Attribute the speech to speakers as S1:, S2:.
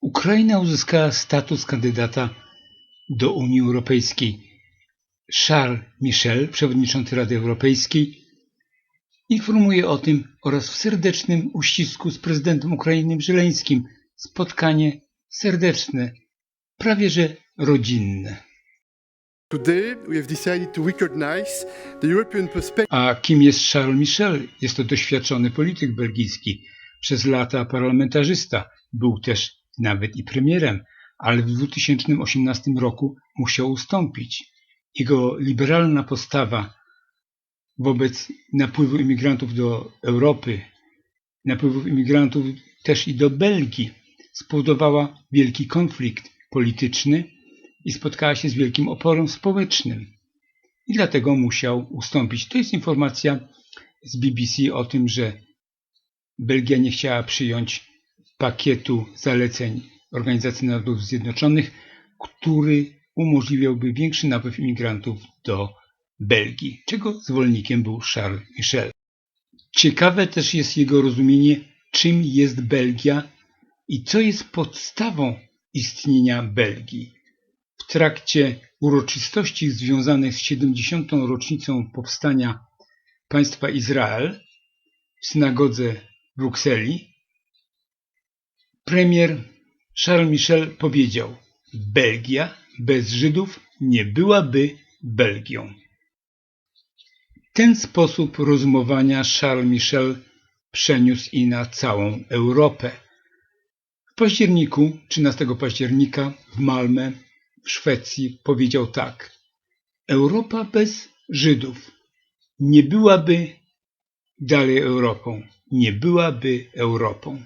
S1: Ukraina uzyskała status kandydata do Unii Europejskiej. Charles Michel, przewodniczący Rady Europejskiej, informuje o tym oraz w serdecznym uścisku z prezydentem Ukrainy Żeleńskim. Spotkanie serdeczne, prawie że rodzinne. A kim jest Charles Michel? Jest to doświadczony polityk belgijski, przez lata parlamentarzysta, był też nawet i premierem, ale w 2018 roku musiał ustąpić. Jego liberalna postawa wobec napływu imigrantów do Europy, napływów imigrantów też i do Belgii, spowodowała wielki konflikt polityczny i spotkała się z wielkim oporem społecznym. I dlatego musiał ustąpić. To jest informacja z BBC o tym, że Belgia nie chciała przyjąć pakietu zaleceń Organizacji Narodów Zjednoczonych, który umożliwiałby większy napływ imigrantów do Belgii, czego zwolennikiem był Charles Michel. Ciekawe też jest jego rozumienie, czym jest Belgia i co jest podstawą istnienia Belgii. W trakcie uroczystości związanych z 70. rocznicą powstania państwa Izrael w synagodze w Brukseli premier Charles Michel powiedział: Belgia bez Żydów nie byłaby Belgią. Ten sposób rozumowania Charles Michel przeniósł i na całą Europę. W październiku, 13 października w Malmę w Szwecji powiedział tak: Europa bez Żydów nie byłaby dalej Europą, nie byłaby Europą.